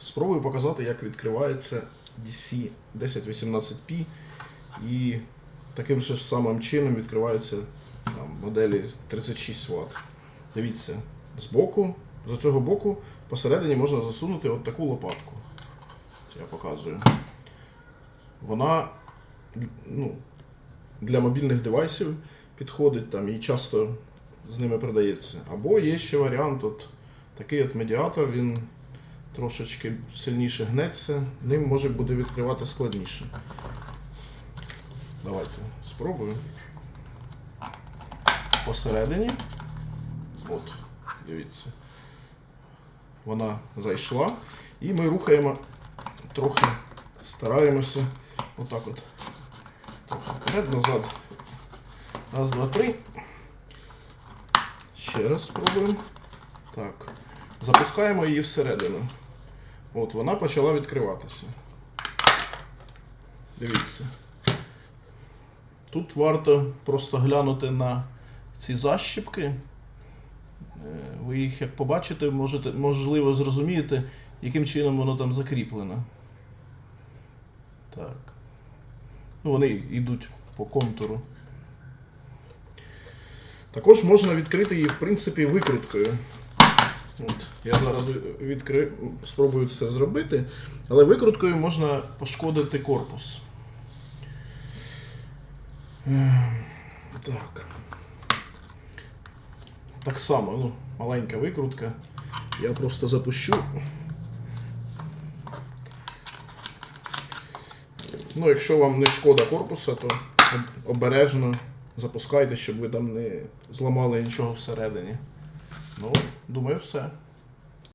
Спробую показати, як відкривається DC 1018P і таким же самим чином відкриваються там, моделі 36 Вт. Дивіться, з боку, з цього боку посередині можна засунути от таку лопатку. Це я показую. Вона ну, для мобільних девайсів підходить там і часто з ними продається. Або є ще варіант, от такий от медіатор, він трошечки сильніше гнеться, ним може буде відкривати складніше. Давайте спробую. Посередині. От, дивіться. Вона зайшла. І ми рухаємо трохи, стараємося отак от. Трохи вперед, назад. Раз, два, три. Ще раз спробуємо. Так. Запускаємо її всередину. От, вона почала відкриватися. Дивіться. Тут варто просто глянути на ці защіпки. Е, Ви їх як побачите, можете, можливо, зрозумієте, яким чином воно там закріплено. Так. Ну, вони йдуть по контуру. Також можна відкрити її, в принципі, викруткою. От, я зараз відкри... спробую це зробити, але викруткою можна пошкодити корпус. Ем, Так. Так само, ну, маленька викрутка. Я просто запущу. Ну, якщо вам не шкода корпуса, то обережно запускайте, щоб ви там не зламали нічого всередині. Do meu UFC.